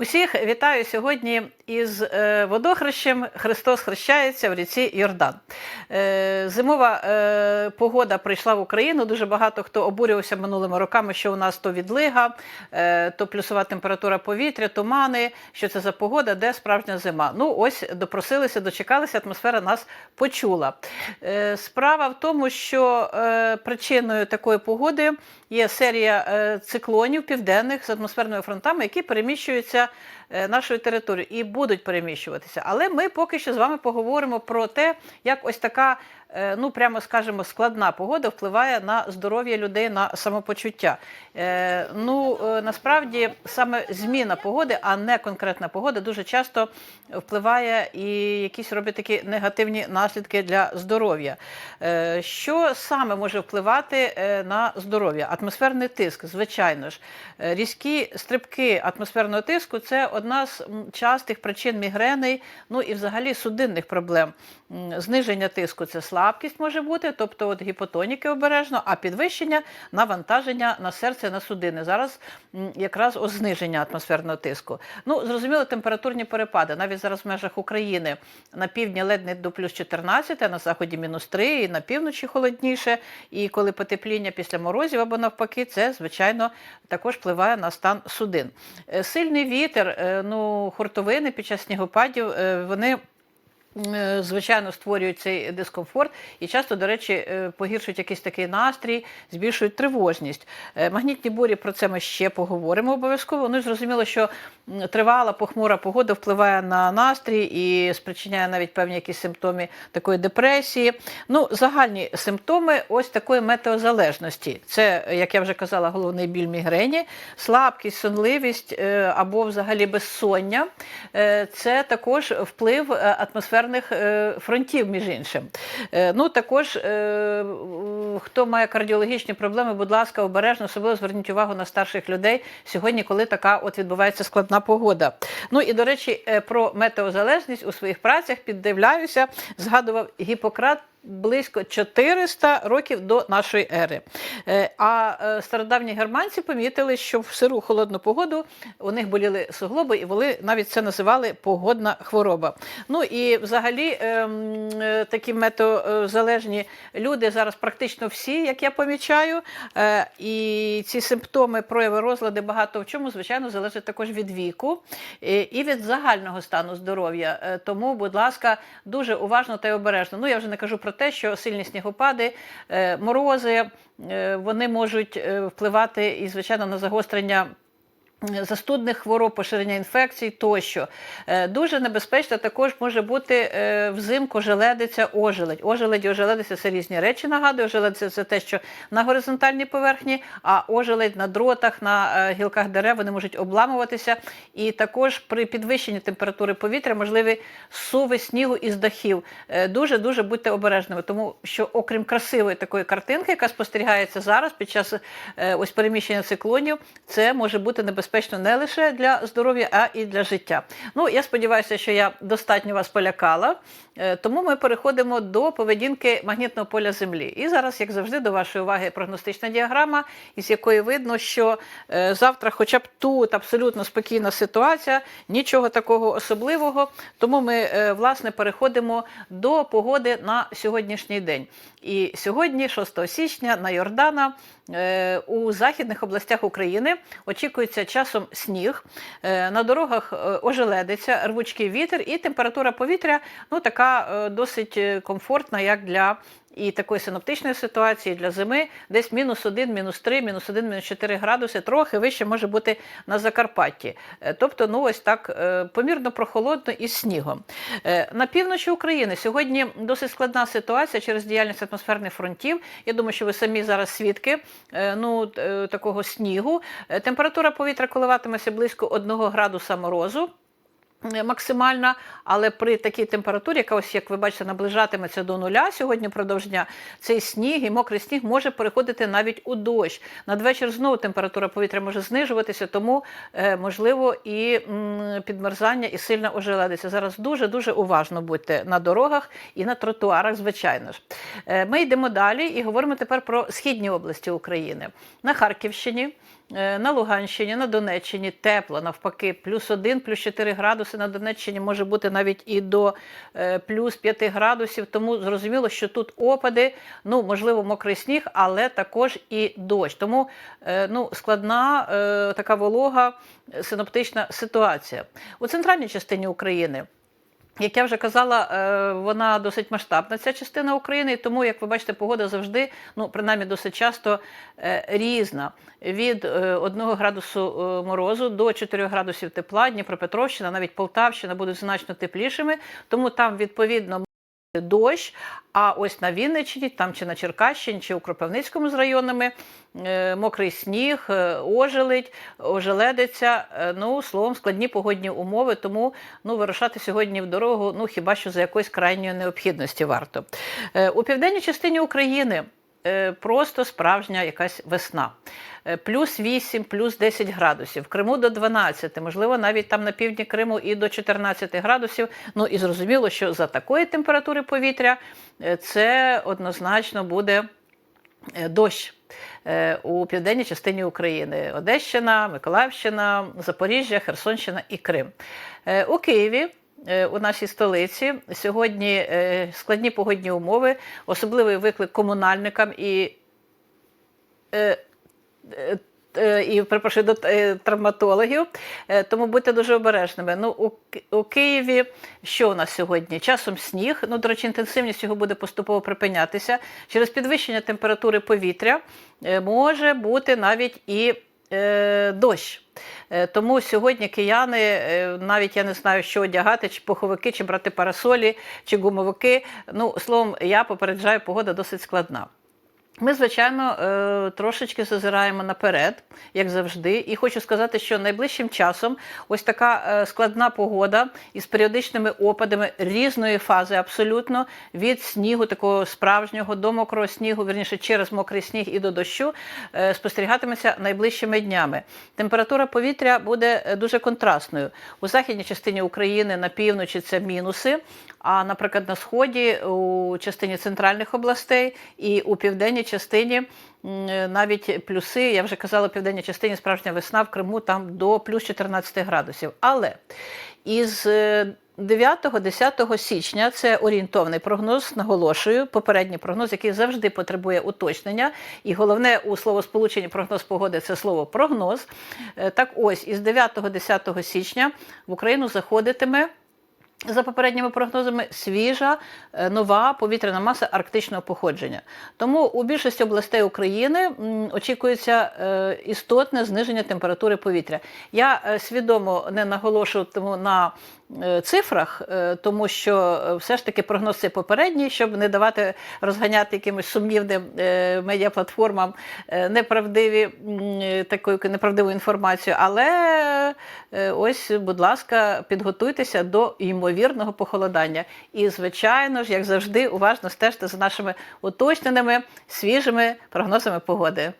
Усіх вітаю сьогодні із е, водохрещем. Христос хрещається в ріці Йордан. Е, Зимова е, погода прийшла в Україну. Дуже багато хто обурювався минулими роками, що у нас то відлига, то плюсова температура повітря, тумани. Що це за погода, де справжня зима. Ну, ось допросилися, дочекалися, атмосфера нас почула. Справа в тому, що причиною такої погоди є серія циклонів південних з атмосферними фронтами, які переміщуються е, нашою територією і будуть переміщуватися. Але ми поки що з вами поговоримо про те, як ось така. е, Ну, прямо скажемо, складна погода впливає на здоров'я людей, на самопочуття. Е, ну, насправді, саме зміна погоди, а не конкретна погода, дуже часто впливає і якісь робить такі негативні наслідки для здоров'я. Що саме може впливати на здоров'я? Атмосферний тиск, звичайно ж. Різкі стрибки атмосферного тиску це одна з частих причин мігрени, ну і взагалі судинних проблем. Зниження тиску це слабкість може бути, тобто от гіпотоніки обережно, а підвищення навантаження на серце, на судини. Зараз якраз о зниження атмосферного тиску. Ну, зрозуміло, температурні перепади. Навіть зараз в межах України на півдні ледь не до плюс 14, а на заході мінус 3, і на півночі холодніше. І коли потепління після морозів або навпаки, це звичайно також впливає на стан судин. Е, Сильний вітер, е, ну хуртовини під час снігопадів, е, вони. Е, Звичайно, створюють цей дискомфорт і часто, до речі, е, погіршують якийсь такий настрій, збільшують тривожність. Е, Магнітні бурі про це ми ще поговоримо обов'язково. Ну і зрозуміло, що тривала похмура погода впливає на настрій і спричиняє навіть певні якісь симптоми такої депресії. Ну, загальні симптоми ось такої метеозалежності. Це, як я вже казала, головний біль мігрені, слабкість, сонливість або взагалі безсоння. Це також вплив е, атмосферних е, фронтів, між іншим. Е, Ну, також, е, хто має кардіологічні проблеми, будь ласка, обережно, особливо зверніть увагу на старших людей сьогодні, коли така от відбувається складна погода. Ну і до речі, про метеозалежність у своїх працях піддивляюся, згадував Гіппократ. Близько 400 років до нашої ери. Е, А е, стародавні германці помітили, що в сиру холодну погоду у них боліли суглоби, і вони навіть це називали погодна хвороба. Ну і взагалі ем, е, такі метеозалежні люди зараз практично всі, як я помічаю. І ці симптоми, прояви розлади багато в чому, звичайно, залежать також від віку і від загального стану здоров'я. Тому, будь ласка, дуже уважно та й обережно. Ну я вже не кажу про те, що сильні снігопади, е, морози е, вони можуть е, впливати і, звичайно, на загострення. Застудних хвороб, поширення інфекцій тощо. Е, Дуже небезпечно також може бути е, взимку желедиця, ожеледь. Ожеледь і ожеледиця це різні речі, нагадую. Ожеледиця це те, що на горизонтальній поверхні, а ожеледь на дротах, на е, гілках дерев вони можуть обламуватися. І також при підвищенні температури повітря можливі суви снігу із дахів. Е, Дуже-дуже будьте обережними, тому що окрім красивої такої картинки, яка спостерігається зараз під час ось переміщення циклонів, це може бути небезпечно не лише для здоров'я, а і для життя. Ну, я сподіваюся, що я достатньо вас полякала. Е, Тому ми переходимо до поведінки магнітного поля Землі. І зараз, як завжди, до вашої уваги прогностична діаграма, із якої видно, що е, завтра, хоча б тут абсолютно спокійна ситуація, нічого такого особливого. Тому ми е, власне переходимо до погоди на сьогоднішній день. І сьогодні, 6 січня, на Йордана у західних областях України очікується часом сніг. Е, На дорогах е, ожеледиться, рвучкий вітер, і температура повітря ну така е, досить комфортна, як для. І такої синоптичної ситуації для зими десь мінус 1, мінус 3, мінус 1, мінус 4 градуси, трохи вище може бути на Закарпатті. Е, Тобто, ну ось так е, помірно прохолодно із снігом. Е, На півночі України сьогодні досить складна ситуація через діяльність атмосферних фронтів. Я думаю, що ви самі зараз свідки ну, такого снігу. Температура повітря коливатиметься близько 1 градуса морозу. Е, Максимальна, але при такій температурі, яка ось, як ви бачите, наближатиметься до нуля сьогодні впродовж дня, цей сніг і мокрий сніг може переходити навіть у дощ. Надвечір знову температура повітря може знижуватися, тому е, можливо і підмерзання, і сильна ожеледиця. Зараз дуже дуже уважно будьте на дорогах і на тротуарах, звичайно ж. Е, Ми йдемо далі і говоримо тепер про східні області України. На Харківщині На Луганщині, на Донеччині тепло, навпаки, плюс 1, плюс 4 градуси на Донеччині може бути навіть і до е, плюс 5 градусів. Тому зрозуміло, що тут опади, ну можливо, мокрий сніг, але також і дощ. Тому е, ну, складна е, така волога е, синоптична ситуація у центральній частині України. Як я вже казала, е, вона досить масштабна, ця частина України, і тому, як ви бачите, погода завжди, ну принаймні досить часто е, різна. Від 1 градусу е, морозу до 4 градусів тепла, Дніпропетровщина, навіть Полтавщина будуть значно теплішими, тому там відповідно дощ. А ось на Вінниччині, там чи на Черкащині, чи у Кропивницькому з районами е, мокрий сніг, е, ожеледь, ожеледиться. Е, Ну, словом, складні погодні умови, тому ну, вирушати сьогодні в дорогу, ну хіба що за якоїсь крайньої необхідності варто. У південній частині України просто справжня якась весна. Е, Плюс 8, плюс 10 градусів. В Криму до 12, можливо, навіть там на півдні Криму і до 14 градусів. Ну і зрозуміло, що за такої температури повітря е, це однозначно буде е, дощ. е, У південній частині України Одещина, Миколаївщина, Запоріжжя, Херсонщина і Крим. Е, У Києві е, у нашій столиці сьогодні е, складні погодні умови, особливий виклик комунальникам і е, е, е, і перепрошую до е, травматологів, Е, тому будьте дуже обережними. Ну, у, у Києві що у нас сьогодні? Часом сніг. Ну, до речі, інтенсивність його буде поступово припинятися. Через підвищення температури повітря е, може бути навіть і е, дощ. Е, Тому сьогодні кияни, е, навіть я не знаю, що одягати, чи пуховики, чи брати парасолі, чи гумовики. Ну, словом, я попереджаю, погода досить складна. Ми, звичайно, е, трошечки зазираємо наперед, як завжди, і хочу сказати, що найближчим часом ось така е, складна погода із періодичними опадами різної фази, абсолютно від снігу, такого справжнього до мокрого снігу, вірніше через мокрий сніг і до дощу, е, спостерігатиметься найближчими днями. Температура повітря буде дуже контрастною. У західній частині України на півночі це мінуси. А, наприклад, на сході, у частині центральних областей і у південній частині навіть плюси, я вже казала, південній частині справжня весна в Криму там до плюс 14 градусів. Але із е, 9-10 січня це орієнтовний прогноз, наголошую, попередній прогноз, який завжди потребує уточнення. І головне у словосполученні прогноз погоди це слово прогноз. Е, Так ось, із 9-10 січня в Україну заходитиме. За попередніми прогнозами, свіжа е, нова повітряна маса арктичного походження. Тому у більшості областей України очікується е, істотне зниження температури повітря. Я е, свідомо не наголошуватиму на цифрах, е, тому що е, все ж таки прогноз цей попередній, щоб не давати розганяти якимось сумнівним е, медіаплатформам е, неправдиві е, таку неправдиву інформацію. Але е, ось, будь ласка, підготуйтеся до ймовірного похолодання. І, звичайно ж, як завжди, уважно стежте за нашими уточненими свіжими прогнозами погоди.